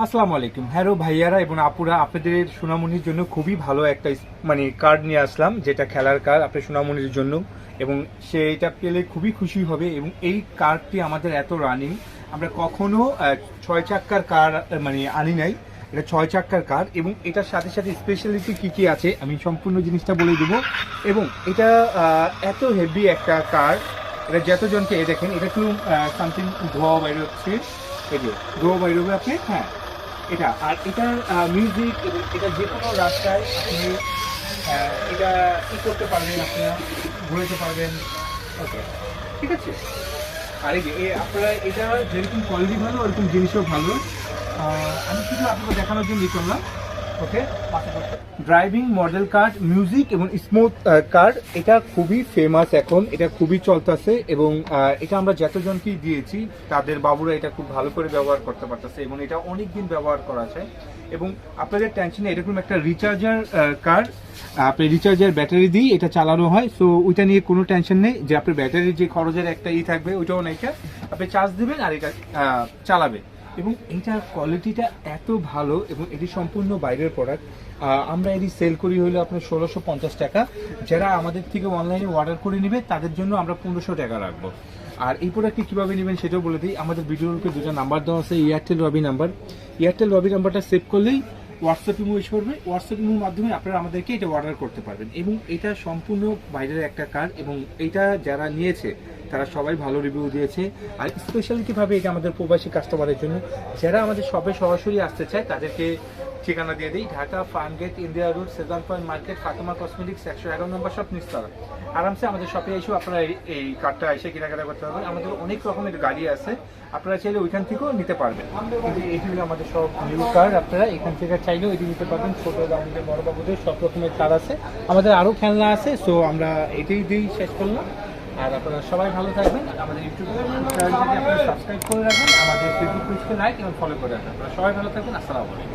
আসসালামু আলাইকুম। হ্যালো ভাইয়ারা এবং আপুরা, আপনাদের সোনামণির জন্য খুবই ভালো একটা মানে কার্ড নিয়ে আসলাম, যেটা খেলার কার্ড আপনার সোনামণির জন্য। এবং সে এটা পেলে খুবই খুশি হবে এবং এই কার্ডটি আমাদের এত রানিং আমরা কখনো ছয় চাক্কার কার মানে আনি নাই। এটা ছয় চাক্কার কার এবং এটার সাথে সাথে স্পেশালিটি কী কী আছে, আমি সম্পূর্ণ জিনিসটা বলে দেবো। এবং এটা এত হেভি একটা কার এটা যতজনকে দেখেন, এটা একটু সামথিং ধোয়া বাইরে হচ্ছে। এই যে, ধোয়া বাইরে হবে, আপনি হ্যাঁ। এটা, আর এটার মিউজিক এবং এটা যে কোনো রাস্তায় আপনি এটা ই করতে পারবেন আপনারা, ঘুরেতে পারবেন, ওকে, ঠিক আছে? আর এই আপনারা এটা যেরকম কোয়ালিটি ভালো, ওরকম জিনিসও ভালো। আমি শুধু আপনাকে দেখানোর জন্য করলাম। ড্রাইভিং মডেল কার্ড মিউজিক এবং স্মুথ কার্ড এটা খুবই ফেমাস এখন, এটা খুবই চলতেছে এবং এটা আমরা যতজনকেই দিয়েছি, তাদের বাবুরা এটা খুব ভালো করে ব্যবহার করতে পারতেছে এবং এটা অনেক দিন ব্যবহার করা যায় এবং আপনাদের টেনশনে এরকম একটা রিচার্জার কার্ড আপনি রিচার্জার ব্যাটারি দিয়ে এটা চালানো হয় সো ওইটা নিয়ে কোনো টেনশন নেই। যে আপনার ব্যাটারির যে খরচের একটা ই থাকবে, ওইটাও নাই আপনি চার্জ দেবেন আর এটা চালাবে। এবং এটার কোয়ালিটিটা এত ভালো এবং এটি সম্পূর্ণ বাইরের প্রোডাক্ট আমরা এটি সেল করি হলো আপনার ষোলোশো পঞ্চাশ টাকা। যারা আমাদের থেকে অনলাইনে অর্ডার করে নেবে, তাদের জন্য আমরা পনেরোশো টাকা রাখব। আর এই প্রোডাক্টটি কীভাবে নেবেন সেটাও বলে দিই। আমাদের ভিডিওতে দুটো নাম্বার দেওয়া আছে Airtel Robi number Airtel Robi নাম্বারটা সেভ করলেই হোয়াটসঅ্যাপ ইমো এসে পড়বে হোয়াটসঅ্যাপ ইমোর মাধ্যমে আপনারা আমাদেরকে এটা অর্ডার করতে পারবেন। এবং এটা সম্পূর্ণ বাইরের একটা কার্ড এবং এটা যারা নিয়েছে তারা সবাই ভালো রিভিউ দিয়েছে। আর স্পেশালিটিভাবে এটা আমাদের প্রবাসী কাস্টমারের জন্য, যারা আমাদের সবে সরাসরি আসতে চায়, তাদেরকে ঠিকানা দিয়ে দিই। Dhaka Farm Gate India Road Sezan Point market Fatema cosmetics একশো এগারো নম্বর শপ নিস্তরা। আরামসে আমাদের শপে এসেও আপনারা এই- কার্ডটা এসে কেনাকাটা করতে পারবেন। আমাদের অনেক রকমের গাড়ি আছে। আপনারা চাইলে ওইখান থেকেও নিতে পারবেন। এটি হলো আমাদের সব নিউ কার্ড আপনারা এখান থেকে চাইলেও এটি নিতে পারবেন। ছোট বাবুদের বড় বাবুদের সব রকমের কার্ড আছে। আমাদের আরও খেলনা আছে সো আমরা এটাই দিয়েই শেষ করলাম। আর আপনারা সবাই ভালো থাকবেন। আমাদের ইউটিউব আপনারা সাবস্ক্রাইব করে রাখবেন আমাদের ফেসবুক পেজকে লাইক এবং ফলো করে রাখবেন সবাই ভালো থাকবেন। আসসালামু আলাইকুম।